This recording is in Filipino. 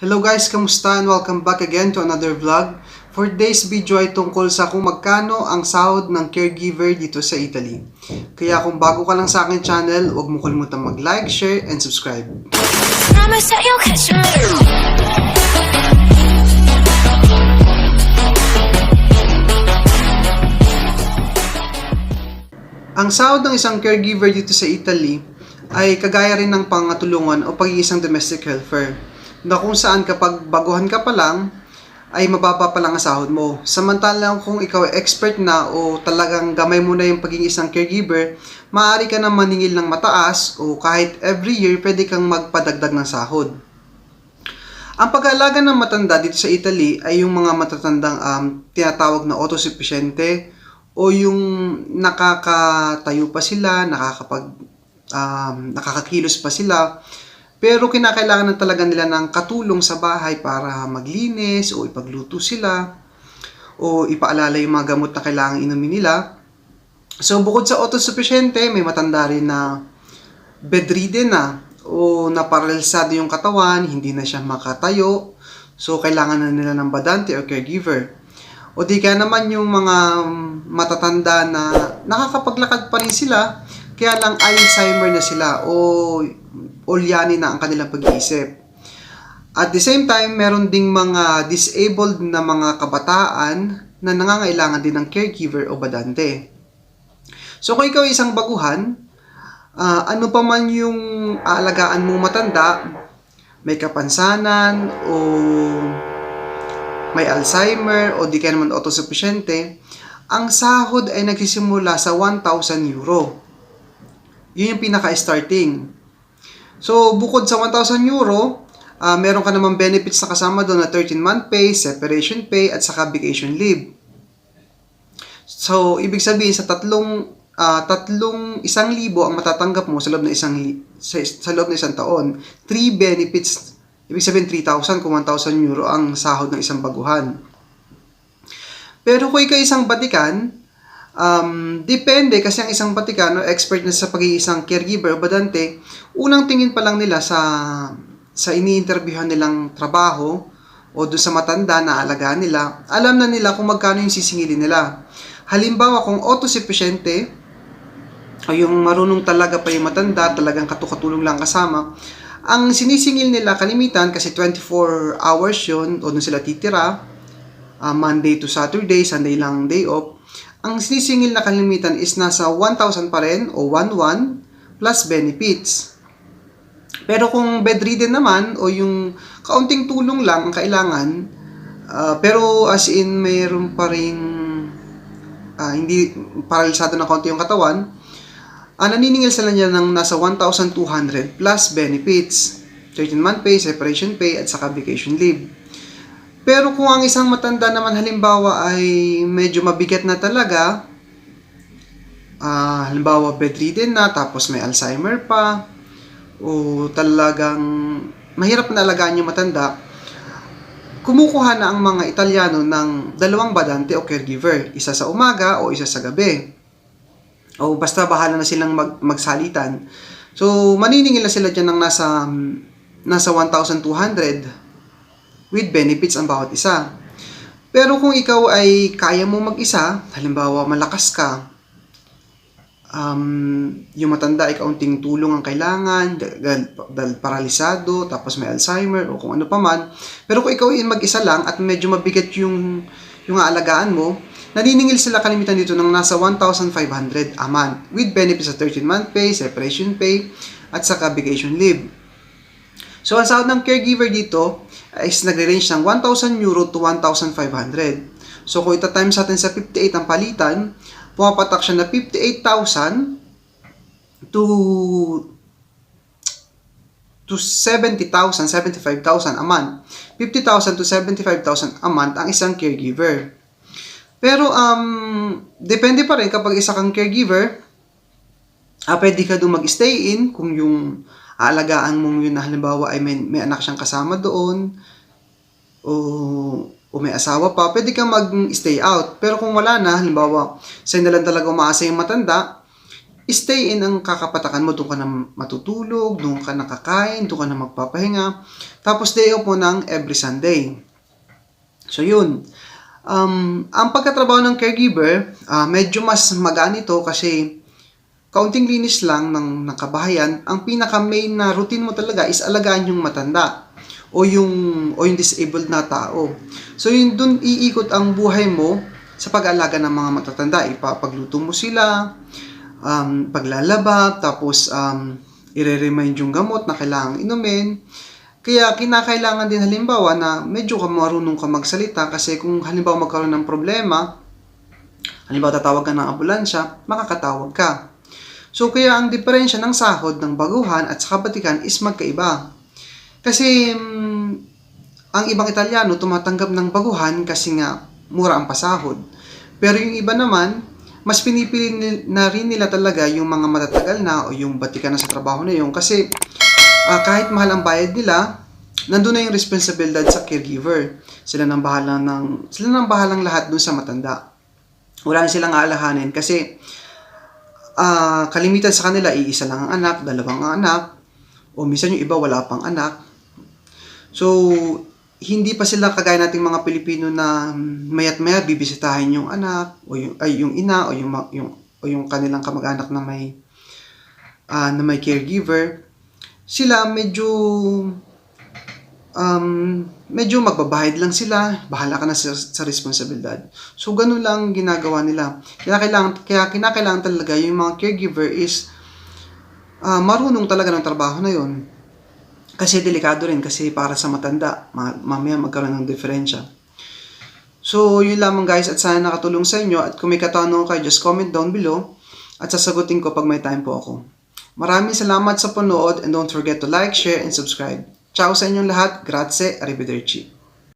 Hello guys, kamusta and welcome back again to another vlog. For today's video ay tungkol sa kung magkano ang sahod ng caregiver dito sa Italy. Kaya kung bago ka lang sa akin channel, huwag mo kalimutan mag-like, share, and subscribe. Ang sahod ng isang caregiver dito sa Italy ay kagaya rin ng pangatulungan o pag-iisang domestic helper na kung saan kapag baguhan ka pa lang ay mababa pa lang ang sahod mo. Samantalang kung ikaw ay expert na o talagang gamay mo na yung pagiging isang caregiver, maaari ka na maningil ng mataas o kahit every year pwede kang magpadagdag ng sahod. Ang pag-aalaga ng matanda dito sa Italy ay yung mga matatandang um, tinatawag na autosufficiente o yung nakakatayo pa sila, nakakapag um, nakakakilos pa sila, pero kinakailangan na talaga nila ng katulong sa bahay para maglinis o ipagluto sila o ipaalala yung mga gamot na kailangan inumin nila. So bukod sa autosufficiente, may matanda rin na bedridden na o naparalisado yung katawan, hindi na siya makatayo. So kailangan na nila ng badante o caregiver. O di kaya naman yung mga matatanda na nakakapaglakad pa rin sila, kaya lang Alzheimer na sila o ulyani na ang kanilang pag-iisip. At the same time, meron ding mga disabled na mga kabataan na nangangailangan din ng caregiver o badante. So kung ikaw isang baguhan, ah, ano pa man yung aalagaan mo matanda, may kapansanan o may Alzheimer o di kaya naman autosufficiente, ang sahod ay nagsisimula sa 1,000 euro. Yun yung pinaka-starting. So, bukod sa 1,000 euro, ah, meron ka namang benefits na kasama doon na 13-month pay, separation pay, at saka vacation leave. So, ibig sabihin sa tatlong ah, tatlong isang libo ang matatanggap mo sa loob ng isang sa, sa loob ng isang taon. Three benefits, ibig sabihin 3,000 kung 1,000 euro ang sahod ng isang baguhan. Pero kung ikaw isang batikan, um, depende kasi ang isang batikano expert na sa pag-iisang caregiver o badante, unang tingin pa lang nila sa sa ini-interviewhan nilang trabaho o doon sa matanda na alagaan nila, alam na nila kung magkano yung sisingilin nila. Halimbawa, kung autosufficiente, o yung marunong talaga pa yung matanda, talagang katukatulong lang kasama, ang sinisingil nila kalimitan kasi 24 hours yun, o doon sila titira, ah, Monday to Saturday, Sunday lang day off, ang sinisingil na kalimitan is nasa 1,000 pa rin o 1,1 plus benefits. Pero kung bedridden naman o yung kaunting tulong lang ang kailangan, ah, pero as in mayroon pa rin ah, hindi paralisado ng konti yung katawan, ang naniningil sila niya ng nasa 1,200 plus benefits, 13-month pay, separation pay, at saka vacation leave. Pero kung ang isang matanda naman halimbawa ay medyo mabigat na talaga, ah, halimbawa bedridden na, tapos may Alzheimer pa, o talagang mahirap na alagaan yung matanda, kumukuha na ang mga Italiano ng dalawang badante o caregiver, isa sa umaga o isa sa gabi. O basta bahala na silang mag, magsalitan. So, maniningil na sila dyan ng nasa, nasa 1,200 with benefits ang bawat isa. Pero kung ikaw ay kaya mo mag-isa, halimbawa malakas ka, um, yung matanda ay kaunting tulong ang kailangan, dahil, paralisado, tapos may Alzheimer, o kung ano pa man. Pero kung ikaw ay mag-isa lang at medyo mabigat yung, yung aalagaan mo, naniningil sila kalimitan dito ng nasa 1,500 a month with benefits sa 13-month pay, separation pay, at saka vacation leave. So, ang sahod ng caregiver dito is nagre-range ng 1,000 euro to 1,500. So, kung ita times natin sa 58 ang palitan, pumapatak siya na 58,000 to to 70,000, 75,000 a month. 50,000 to 75,000 a month ang isang caregiver. Pero, um, depende pa rin kapag isa kang caregiver, ah, pwede ka doon mag-stay in kung yung aalagaan mong yun na halimbawa ay may, may anak siyang kasama doon o, o may asawa pa, pwede kang mag-stay out. Pero kung wala na, halimbawa, sa'yo na lang talaga umaasa yung matanda, stay in ang kakapatakan mo. Doon ka na matutulog, doon ka nakakain, doon ka na magpapahinga. Tapos day off mo ng every Sunday. So yun. Um, ang pagkatrabaho ng caregiver, ah, medyo mas magaan ito kasi kaunting linis lang ng, ng kabahayan. Ang pinaka main na routine mo talaga is alagaan yung matanda o yung o yung disabled na tao. So yun dun iikot ang buhay mo sa pag-aalaga ng mga matatanda. Ipapagluto mo sila, um, paglalaba, tapos um, ire-remind yung gamot na kailangang inumin. Kaya kinakailangan din halimbawa na medyo ka marunong ka magsalita kasi kung halimbawa magkaroon ng problema, halimbawa tatawag ka ng ambulansya, makakatawag ka. So kaya ang diferensya ng sahod ng baguhan at sa kabatikan is magkaiba. Kasi mm, ang ibang Italyano tumatanggap ng baguhan kasi nga mura ang pasahod. Pero yung iba naman, mas pinipili ni- na rin nila talaga yung mga matatagal na o yung batikan na sa trabaho na yun kasi ah, kahit mahal ang bayad nila, nandun na yung responsibilidad sa caregiver. Sila nang bahala ng sila nang bahalang lahat dun sa matanda. Wala na silang aalahanin kasi ah, kalimitan sa kanila iisa lang ang anak, dalawang ang anak, o minsan yung iba wala pang anak. So, hindi pa sila kagaya nating mga Pilipino na mayat maya bibisitahin yung anak o yung ay yung ina o yung yung o yung kanilang kamag-anak na may ah, na may caregiver. Sila medyo um, medyo magbabahid lang sila, bahala ka na sa, sa responsibilidad. So, ganun lang ginagawa nila. Kaya kailangan, kaya kinakailangan talaga yung mga caregiver is ah, marunong talaga ng trabaho na yon kasi delikado rin kasi para sa matanda, ma- mamaya magkaroon ng diferensya. So, yun lamang guys at sana nakatulong sa inyo at kung may katanungan kayo, just comment down below at sasagutin ko pag may time po ako. Maraming salamat sa panood and don't forget to like, share, and subscribe. Ciao sa inyong lahat. Grazie. Arrivederci.